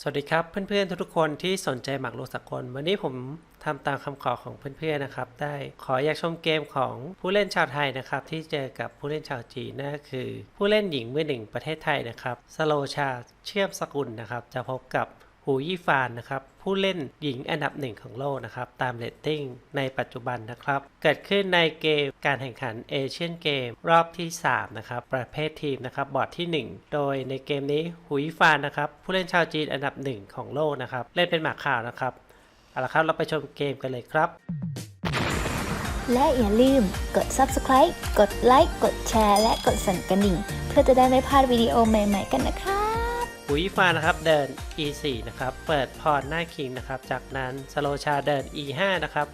สวัสดีครับเพื่อนๆทุกๆคนที่สนใจหมากรุกสากลวันนี้ผมทำตามคำขอของเพื่อนๆนะครับ ได้ขออยากชมเกมของผู้เล่นชาวไทยนะครับ ที่เจอกับผู้เล่นชาวจีนนั่นก็คือ ผู้เล่นหญิงมือหนึ่งประเทศไทยนะครับสโลชาเชื่อมสกุลนะครับ จะพบกับ หูยี่ฟานนะครับผู้เล่นหญิงอันดับหนึ่งของโลกนะครับตามเรตติ้งในปัจจุบันนะครับ เกิดขึ้นในเกมการแข่งขันเอเชียนเกมรอบที่ 3 นะครับ ประเภททีมนะครับบอร์ดที่ 1 โดยในเกมนี้หูยี่ฟานนะครับผู้เล่นชาวจีนอันดับหนึ่งของโลกนะครับเล่นเป็นหมากขาวนะครับเอาละครับเราไปชมเกมกันเลยครับและอย่าลืมกด subscribe กดไลค์ กดแชร์ และกดสั่นกระดิ่ง เพื่อจะได้ไม่พลาดวิดีโอใหม่ๆกันนะครั บหูยี่ฟานนะครับเดิน e4 นะครับ เปิดพรหน้าคิงนะครับ จากนั้นสโลชาเดิน e5 นะครับ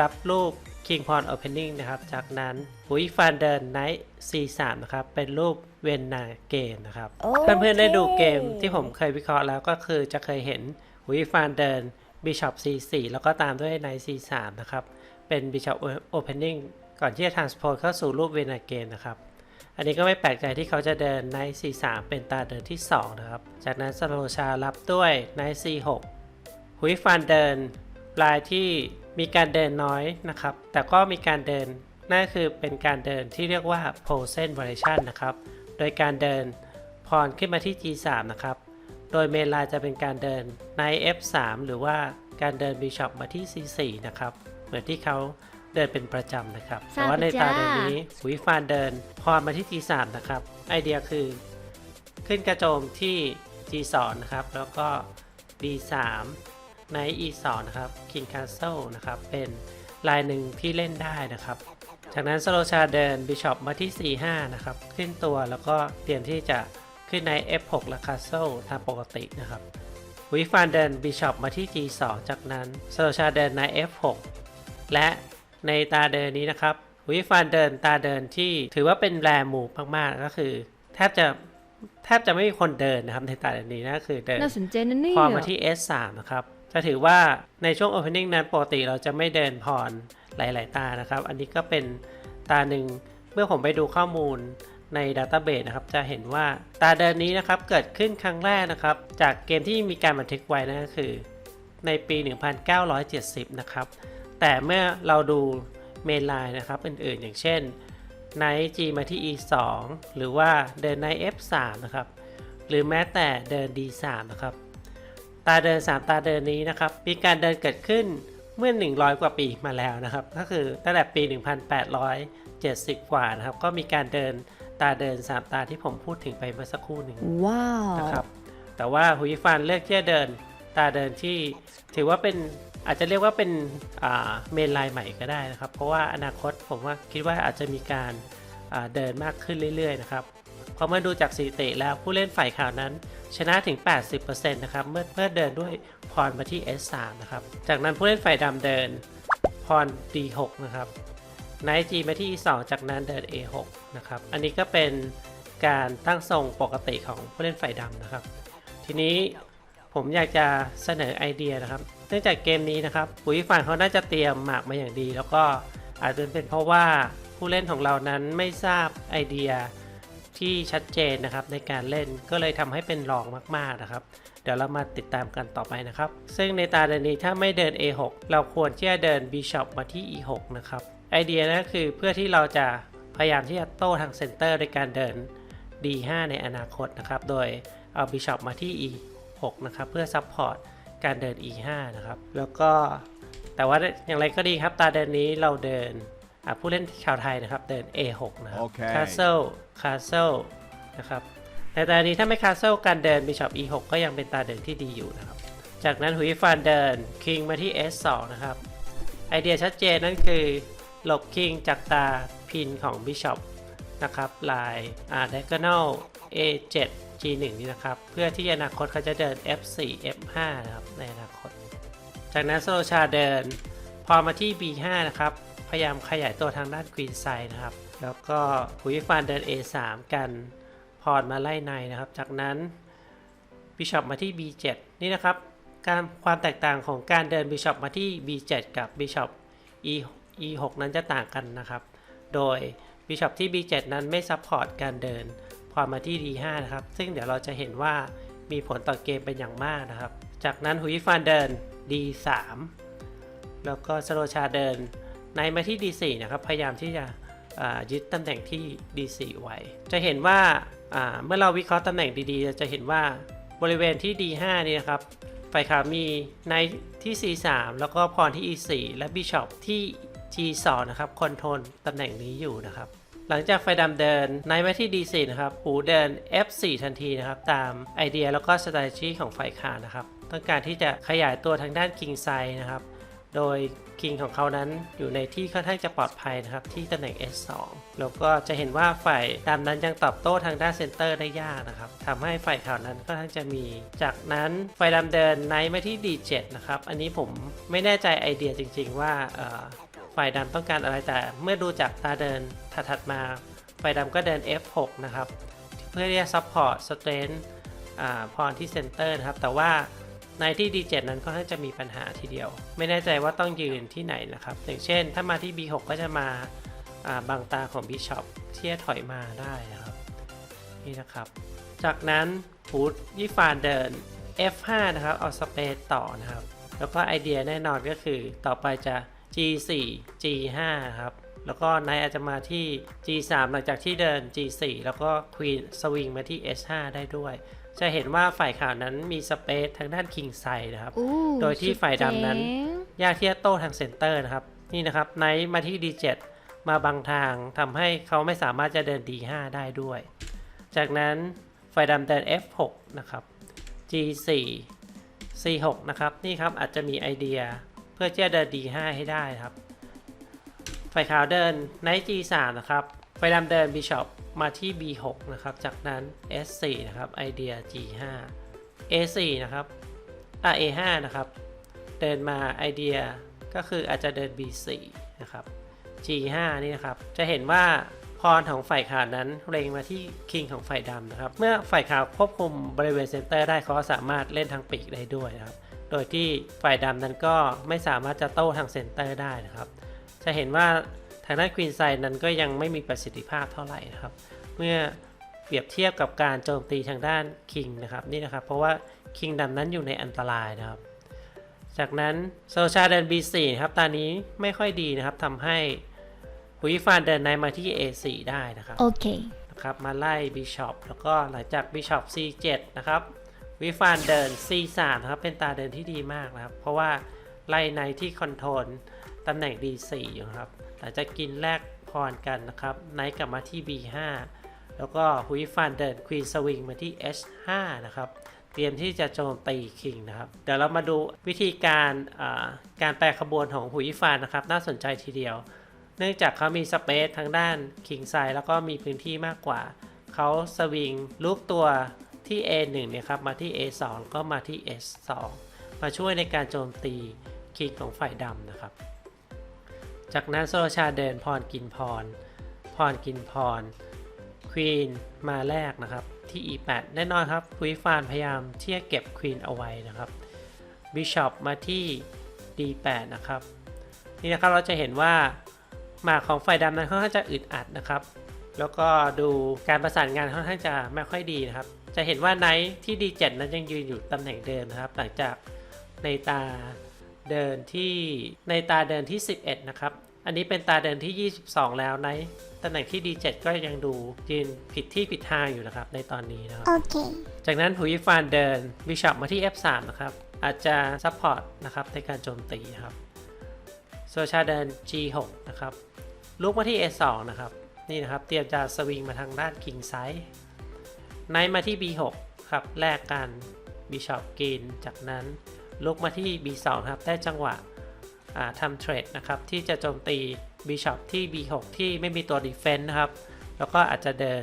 รับรูป King Pawn Opening นะครับ จากนั้นหุยฟานเดิน Knight C3 นะครับ เป็นรูปเวนนาเกมนะครับโอเคเพื่อนๆได้ดูเกมที่ผมเคยวิเคราะห์แล้วก็คือจะเคยเห็นหุยฟานเดิน Bishop C4 แล้วก็ตามด้วย Knight C3 นะครับ เป็น Bishop Opening ก่อนที่จะ transpose เข้าสู่รูปเวนนาเกมนะครับ อันนี้ก็ไม่แปลกใจที่เขาจะเดิน Knight C3 เป็นตาเดินที่ 2 นะครับ จากนั้นสโลชารับด้วย Knight C6 หุยฟานเดินลายที่มีการเดินน้อยนะครับ แต่ก็มีการเดินนั่นคือเป็นการเดินที่เรียกว่า Posen Variation นะครับ โดยการเดินพรขึ้นมาที่ G3 นะครับ โดยเมนลน์จะเป็นการเดินใน F3 หรือว่าการเดิน Bishop มาที่ C4 นะครับ เหมือนที่เขา เดินเป็นประจำนะครับทราบแต่ว่าในจ้าตาเดินนี้หุยฟานเดินพรมาที่ G3 นะครับ ไอเดียคือ ขึ้นกระโจมที่ G2 นะครับ แล้วก็ B3 ใน E2 นะครับ King Castle นะครับ เป็นลายหนึ่งที่เล่นได้นะครับ จากนั้นสโลชาเดิน Bishop มาที่ C5 นะครับ ขึ้นตัวแล้วก็เตรียมที่จะขึ้นใน F6 และ Castle ตามปกตินะครับวิฟานเดิน Bishop มาที่ G2 จากนั้นสโลชาเดินใน F6 และ ในตาเดินนี้นะครับวิฟานเดินตาเดินที่ถือว่าเป็นแรมูฟมากๆก็คือแทบจะแทบจะไม่มีคนเดินนะครับในตาเดินนี้นะคือเดินน่าสนใจนะเนี่ยพรมาที่ S3 นะครับจะถือว่าในช่วง Opening นั้นปกติเราจะไม่เดินพรหลาย ๆ ตานะครับ อันนี้ก็เป็นตาหนึ่งเมื่อผมไปดูข้อมูลใน Database นะครับ จะเห็นว่าตาเดินนี้นะครับ เกิดขึ้นครั้งแรกนะครับ จากเกมที่มีการบันทึกไว้นั่นก็คือ ในปี 1970 นะครับ แต่เมื่อเราดูเมนไลน์นะครับอื่นๆ อย่างเช่น Knight G มาที่ E2 หรือว่าเดิน Knight F3 นะครับ หรือแม้แต่เดิน D3 นะครับ ตาเดิน 3 ตาเดินนี้นะครับ มีการเดินเกิดขึ้นเมื่อ 100 กว่าปีมาแล้วนะครับ ก็คือตั้งแต่ปี 1870 กว่านะครับ ก็มีการเดินตาเดิน 3 ตาที่ผมพูดถึงไปเมื่อสักครู่หนึ่งว้าวนะครับ แต่ว่าหุยฟานเลือกที่จะเดินตาเดินที่ถือว่าเป็น อาจจะเรียกว่าเป็นเมนไลน์ใหม่ก็ได้นะครับ เพราะว่าอนาคตผมว่าคิดว่าอาจจะมีการาเดินมากขึ้นเรื่อยๆนะครับเพอเมื่อดูจากสถิติแล้วผู้เล่นฝ่ายข่าวนั้น ชนะถึง 80%นะครับเมื่อเมื่อเดินด้วยพรมาที่ S3 นะครับ จากนั้นผู้เล่นฝ่ายดำเดินพร D6 นะครับไนท์ G มาที่ E2 จากนั้นเดิน A6 นะครับ อันนี้ก็เป็นการตั้งทรงปกติของผู้เล่นฝ่ายดำนะครับ ทีนี้ผมอยากจะเสนอไอเดียนะครับ นื่องจากเกมนี้นะครับปุ๋ยฝันเขาน่าจะเตรียมหมากมาอย่างดี แล้วก็อาจจะเป็นเพราะว่าผู้เล่นของเรานั้นไม่ทราบไอเดียที่ชัดเจนนะครับในการเล่นก็เลยทำให้เป็นรองมากๆนะครับ เดี๋ยวเรามาติดตามกันต่อไปนะครับ ซึ่งในตาเดินนี้ถ้าไม่เดิน A6 เราควรที่จะเดิน Bishop มาที่ E6 นะครับไอเดียนั่นคือเพื่อที่เราจะพยายามที่จะโต้ทางเซนเตอร์ในการเดิน D5 ในอนาคตนะครับ โดยเอา Bishop มาที่ E6 นะครับเพื่อซัพพอร์ต การเดิน E5 นะครับ แล้วก็แต่ว่าอย่างไรก็ดีครับ ตาเดินนี้เราเดินอะผู้เล่นชาวไทยนะครับ เดิน A6 นะครับโอเค Castle Castle นะครับในตานี้ถ้าไม่ Castle การเดิน Bishop E6 ก็ยังเป็นตาเดินที่ดีอยู่นะครับ จากนั้นหุยฟานเดิน King มาที่ S2 นะครับ ไอเดียชัดเจนนั่นคือหลบ King จากตาพินของ Bishop นะครับลายอ่า diagonal A7 G1 นี่นะครับ เพื่อที่อนาคตเขาจะเดิน F4 F5 นะครับในอนาคต จากนั้นโซโลชาเดิน พอมาที่ B5 นะครับ พยายามขยายตัวทางด้าน Queen Side นะครับ แล้วก็หุยฟานเดิน A3 กันพอร์ตมาไล่ในนะครับ จากนั้น Bishop มาที่ B7 นี่นะครับการความแตกต่างของการเดิน Bishop มาที่ B7 กับ Bishop E E6 นั้นจะต่างกันนะครับ โดย Bishop ที่ B7 นั้นไม่ซัพพอร์ตการเดิน พอมาที่ D5 นะครับ ซึ่งเดี๋ยวเราจะเห็นว่ามีผลต่อเกมเป็นอย่างมากนะครับ จากนั้นหุยฟานเดิน D3 แล้วก็สโลชาเดินในมาที่ D4 นะครับ พยายามที่จะยึดตำแหน่งที่ D4 ไว้ จะเห็นว่าเมื่อเราวิเคราะห์ตำแหน่งดีๆ จะเห็นว่าบริเวณที่ D5 นี่นะครับฝ่ายขาวมีในที่ C3 แล้วก็พรที่ E4 และบิชอปที่ G2 นะครับคอนโทรลตำแหน่งนี้อยู่นะครับ หลังจากไฟดำเดินในมาที่ D4 นะครับ หูเดิน F4 ทันทีนะครับ ตามไอเดียแล้วก็ strategy ของฝ่ายขานะครับ ต้องการที่จะขยายตัวทางด้าน King Side นะครับ โดย King ของเขานั้นอยู่ในที่ค่อนข้างจะปลอดภัยนะครับ ที่ตำแหน่ง S2 แล้วก็จะเห็นว่าฝ่ายดำนั้นยังตอบโต้ทางด้านเซนเตอร์ได้ยากนะครับทำให้ฝ่ายขาวนั้นค่อนข้างจะมี จากนั้นฝ่ายดำเดินในมาที่ D7 นะครับ อันนี้ผมไม่แน่ใจไอเดียจริง ๆ ว่า ฝ่ายดำต้องการอะไรแต่เมื่อดูจากตาเดินถัดๆมา ฝ่ายดำก็เดิน F6 นะครับ เพื่อที่จะซัพพอร์ตสเตรนพรที่เซนเตอร์นะครับ แต่ว่าในที่ D7 นั้นก็น่าจะมีปัญหาทีเดียว ไม่แน่ใจว่าต้องยืนที่ไหนนะครับ อย่างเช่น ถ้ามาที่ B6 ก็จะมาอ่าบังตาของ Bishop ที่จะถอยมาได้นะครับ นี่นะครับ จากนั้นฟูดยี่ฟานเดิน F5 นะครับ เอาสเปซต่อนะครับ แล้วก็ไอเดียแน่นอนก็คือต่อไปจะ G4 G5 ครับ แล้วก็นายอาจจะมาที่ G3 หลังจากที่เดิน G4 แล้วก็ Queen สวิงมาที่ S5 ได้ด้วย จะเห็นว่าฝ่ายขาวนั้นมีสเปซทางด้าน King Side นะครับอู้โดยที่ฝ่ายดำนั้นสุเจ๋งยากที่จะโต้ทางเซนเตอร์นะครับ นี่นะครับไนท์มาที่ D7 มาบังทางทำให้เขาไม่สามารถจะเดิน D5 ได้ด้วย จากนั้นฝ่ายดำเดิน F6 นะครับ G4 C6 นะครับ นี่ครับอาจจะมีไอเดีย เพื่อที่จะเดิน D5 ให้ได้ครับ ฝ่ายขาวเดิน Knight G3 นะครับฝ่ายดำเดิน Bishop มาที่ B6 นะครับ จากนั้น S4 นะครับไอเดีย G5 A4 นะครับอะ A5 นะครับ เดินมาไอเดียก็คืออาจจะเดิน B4 นะครับ G5 นี่นะครับ จะเห็นว่าพรของฝ่ายขาวนั้นเล็งมาที่คิงของฝ่ายดำนะครับ เมื่อฝ่ายขาวควบคุมบริเวณเซนเตอร์ได้เขาสามารถเล่นทางปีกได้ด้วยนะครับ โดยที่ฝ่ายดำนั้นก็ไม่สามารถจะโต้ทางเซนเตอร์ได้นะครับ จะเห็นว่าทางด้านควีนไซด์นั้นก็ยังไม่มีประสิทธิภาพเท่าไหร่นะครับ เมื่อเปรียบเทียบกับการโจมตีทางด้านคิงนะครับนี่นะครับ เพราะว่าคิงดำนั้นอยู่ในอันตรายนะครับ จากนั้นโซชาเดิน B4 นะครับตอนนี้ไม่ค่อยดีนะครับทำให้หุยฟานเดินในมาที่ A4 ได้นะครับโอเคนะครับมาไล่ Bishop แล้วก็หลังจาก Bishop C7 นะครับ วิฟานเดิน C3 นะครับ เป็นตาเดินที่ดีมากนะครับ เพราะว่าไล่ในที่คอนโทรลตำแหน่ง D4 อยู่ครับหลังจากกินแลกพรกันนะครับไนท์กลับมาที่ B5 แล้วก็ฮุยฟานเดิน Queen Swing มาที่ H5 นะครับ เตรียมที่จะโจมตีคิงนะครับ เดี๋ยวเรามาดูวิธีการการแปลขบวนของหุยฟานนะครับ น่าสนใจทีเดียว เนื่องจากเขามีสเปซทางด้านคิงไซแล้วก็มีพื้นที่มากกว่า เขาสวิงลูกตัว ที่ A1 เนี่ยครับมาที่ A2 ก็มาที่ S2 มาช่วยในการโจมตีคิงของฝ่ายดำนะครับ จากนั้นโซโลชาเดินพรกินพร พรกินพรควีนมาแรกนะครับที่ E8 แน่นอนครับคุยฟานพยายามที่จะเก็บควีนเอาไว้นะครับบิชอปมาที่ D8 นะครับ นี่นะครับเราจะเห็นว่าหมากของฝ่ายดำนั้นค่อนข้างจะอึดอัดนะครับ แล้วก็ดูการประสานงานค่อนข้างจะไม่ค่อยดีนะครับ จะเห็นว่าไนท์ที่ D7 นั้นยังยืนอยู่ตำแหน่งเดิมนะครับ หลังจากในตาเดินที่ในตาเดินที่ 11 นะครับ อันนี้เป็นตาเดินที่ 22 แล้วไนท์ตำแหน่งที่ D7 ก็ยังดูยืนผิดที่ผิดทางอยู่นะครับในตอนนี้นะครับ โอเค จากนั้นหุยฟานเดินบิชอปมาที่ F3 นะครับ อาจจะซัพพอร์ตนะครับในการโจมตีนะครับโซชาเดิน G6 นะครับลุกมาที่ A2 นะครับ นี่นะครับ เตรียมจะสวิงมาทางด้าน King Side ไนท์มาที่ B6 ครับ แลกกันบิชอปกินจากนั้นลุกมาที่ B2 ครับ ได้จังหวะทำเทรดนะครับ ที่จะโจมตีบิชอปที่ B6 ที่ไม่มีตัว Defense นะครับ แล้วก็อาจจะเดิน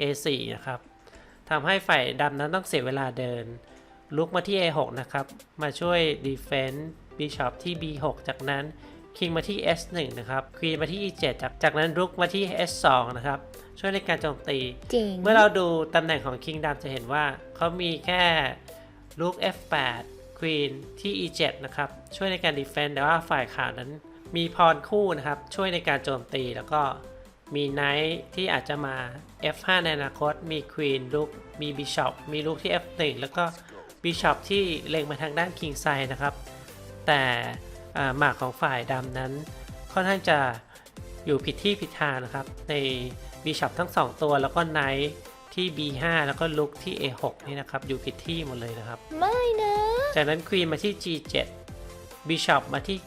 A4 นะครับทำให้ฝ่ายดำนั้นต้องเสียเวลาเดิน ลุกมาที่ A6 นะครับ มาช่วย Defense Bishop ที่ B6 จากนั้น King มาที่ S1 นะครับ Queen มาที่ E7 จากจากนั้นลุกมาที่ S2 นะครับ ช่วยในการโจมตีเจ๋งเมื่อเราดูตำแหน่งของ King ดำจะเห็นว่าเขามีแค่ลูก F8 Queen ที่ E7 นะครับ ช่วยในการ defend แต่ว่าฝ่ายขาวนั้น มีพรคู่นะครับ ช่วยในการโจมตีแล้วก็มีไนท์ที่อาจจะมา F5 ในอนาคต มีควีนลุกมีบิชอปมีลุกที่ F1 แล้วก็บิชอปที่เล็งมาทางด้านคิงไซนะครับ แต่อ่า หมากของฝ่ายดำนั้น ค่อนข้างจะอยู่ผิดที่ผิดทางนะครับ ในบิชอปทั้ง 2 ตัวแล้วก็ไนท์ที่ B5 แล้วก็ลุกที่ A6 นี่นะครับ อยู่ผิดที่หมดเลยนะครับ ไม่นะ จากนั้นควีนมาที่ G7 บิชอปมาที่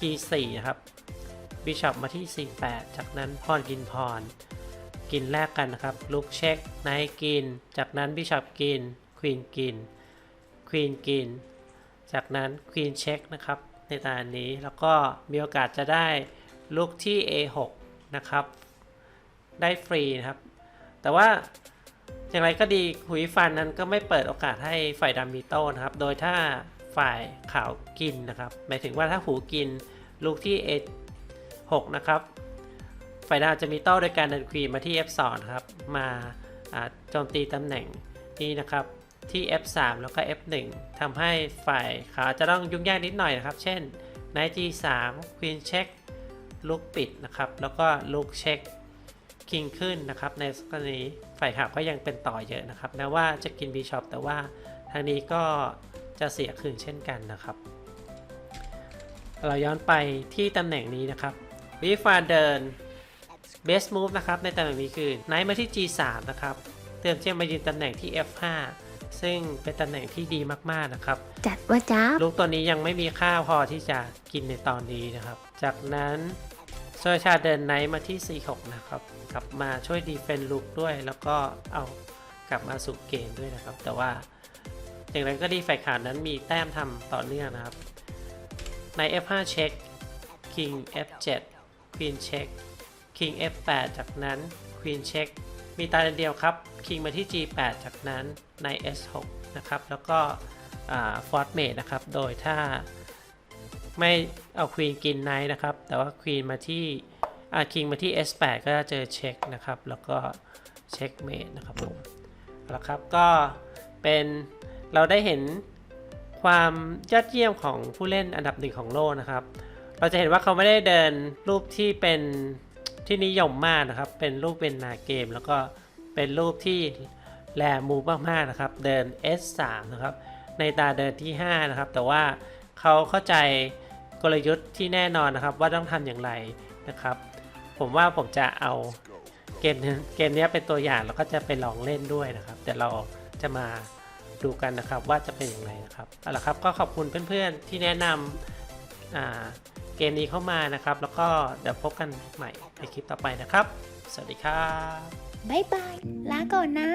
G4 นะครับบิชอปมาที่ C8 จากนั้นพรกินพร กินแลกกันนะครับ ลุกเช็คไนท์กิน จากนั้นบิชอปกิน ควีนกิน ควีนกิน จากนั้นควีนเช็คนะครับ ในตานี้ แล้วก็มีโอกาสจะได้ลุกที่ A6 นะครับ ได้ฟรีนะครับ แต่ว่าอย่างไรก็ดีหุยฟันนั้นก็ไม่เปิดโอกาสให้ฝ่ายดำมีโต้นะครับ โดยถ้าฝ่ายขาวกินนะครับ หมายถึงว่าถ้าหูกินลูกที่ A6 นะครับ ฝ่ายดำจะมีโต้โดยการเดินควีนมาที่ F2 นะครับมาอ่าโจมตีตำแหน่งนี้นะครับ ที่ F3 แล้วก็ F1 ทำให้ฝ่ายขาวจะต้องยุ่งยากนิดหน่อยนะครับ เช่น Knight G3 Queen Check ลูกปิดนะครับ แล้วก็ลูกเช็คคิงขึ้นนะครับ ในกรณีฝ่ายขาวก็ยังเป็นต่อเยอะนะครับแม้ว่าจะกินบีชอปแต่ว่าทางนี้ก็จะเสียคืนเช่นกันนะครับ เราย้อนไปที่ตำแหน่งนี้นะครับวิฟาเดิน best move นะครับในตำแหน่งนี้คือไนท์มาที่ G3 นะครับ เตรียมที่จะมายืนตำแหน่งที่ F5 ซึ่งเป็นตำแหน่งที่ดีมากๆนะครับ จัดว่าจ้าบลูกตัวนี้ยังไม่มีค่าพอที่จะกินในตอนนี้นะครับ จากนั้นโซชาเดินไนท์มาที่ 46 นะครับ กลับมาช่วยดีเฟนลูกด้วย แล้วก็เอากลับมาสู่เกมด้วยนะครับ แต่ว่าอย่างไรก็ดีฝ่ายขาวนั้นมีแต้มทำต่อเนื่องนะครับใน F5 เช็ค King F7 Queen เช็ค King F8 จากนั้น Queen เช็ค มีตาเดียวครับ King มาที่ G8 จากนั้นใน S6 นะครับ แล้วก็ฟอร์ m เมดนะครับ โดยถ้าไม่เอาควีนกินไนท์นะครับ แต่ว่าควีนมาที่อาคิงมาที่ S8 ก็จะเจอเช็คนะครับ แล้วก็เช็คเมดนะครับผมเอาละครับก็เป็นเราได้เห็นความยอดเยี่ยมของผู้เล่นอันดับหนึ่งของโลกนะครับ เราจะเห็นว่าเขาไม่ได้เดินรูปที่เป็น ที่นิยมมากนะครับ เป็นรูปเป็นนาเกม แล้วก็เป็นรูปที่แลมูมากๆนะครับ เดิน S3 นะครับ ในตาเดินที่ 5 นะครับ แต่ว่าเขาเข้าใจกลยุทธ์ที่แน่นอนนะครับ ว่าต้องทำอย่างไรนะครับ ผมว่าผมจะเอาเกมนี้เกมนี้เป็นตัวอย่างแล้วก็จะไปลองเล่นด้วยนะครับ เดี๋ยวเราจะมาดูกันนะครับว่าจะเป็นอย่างไรนะครับเอาละครับก็ขอบคุณเพื่อนๆที่แนะนำอ่า เกมนี้เข้ามานะครับ แล้วก็เดี๋ยวพบกันใหม่ในคลิปต่อไปนะครับ สวัสดีครับ บ๊ายบาย ลาก่อนนะ